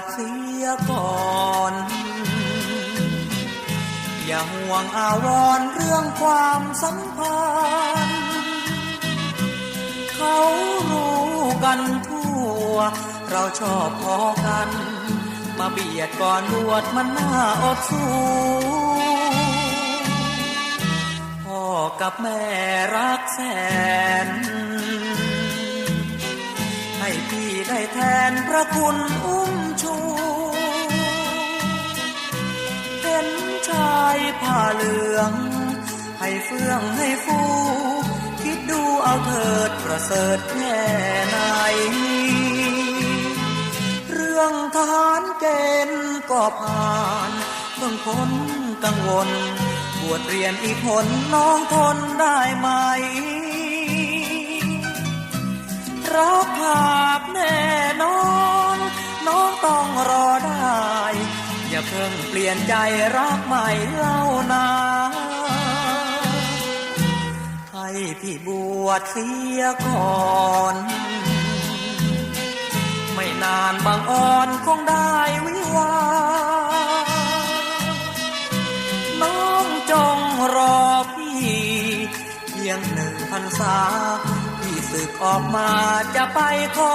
ชเสียก่อน อย่าห่วงอาวรเรื่องความสัมพันธ์เขารู้กันทั่ว เราชอบพอกัน มาเบียดก่อนบวชมันน่าอดสู้พ่อกับแม่รักแสน ให้พี่ได้แทนพระคุณอุ้ ผ้าเหลือง ให้เฟื่องให้ฟู คิดดูเอาเถิดประเสริฐแค่ไหน เรื่องทหารเกณฑ์ก็ผ่านเพิ่งพ้นกังวล บวชเรียนอีกผลน้องทนได้ไหมรักหากแน่นอน งเปลี่ยนใจรักใหม่เล่านาให้พี่บวชเสียก่อน ไม่นานบางอ่อนคงได้วิวา น้องจงรอพี่เพียงหนึ่งพรรษา พี่สึกออกมาจะไปขอ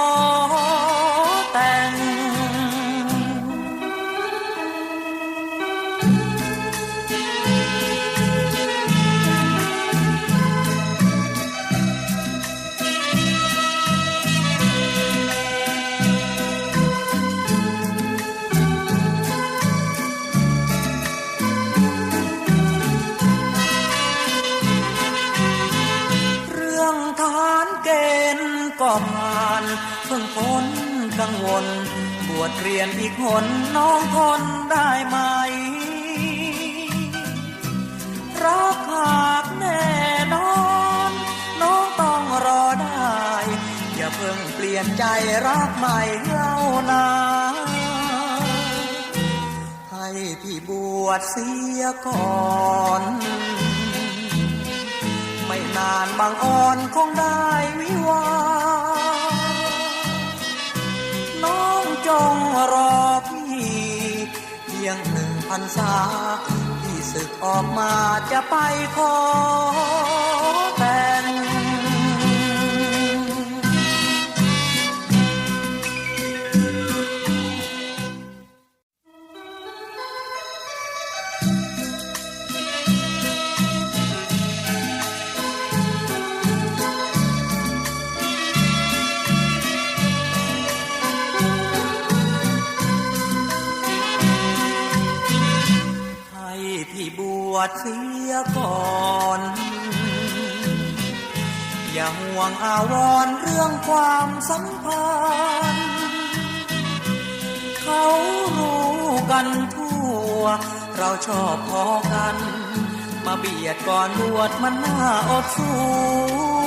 ารเกณฑ์ก็ผ่านเพิ่งพ้นกังวล บวชเรียนอีกหนน้องทนได้ไหม รักหากแน่นอน น้องต้องรอได้ อย่าเพิ่งเปลี่ยนใจรักใหม่เล่านาให้พี่บวชเสียก่อน นานบางอ่อนคงได้วิวา น้องจงรอพี่เพียงหนึ่งพันษาพี่ศึกออกมาจะไปขอ วดเสียก่อน อย่าห่วงอาวรเรื่องความสัมพันธ์เขารู้กันทั่ว เราชอบพอกัน มาเบียดก่อนบวชมันน่าอดสู้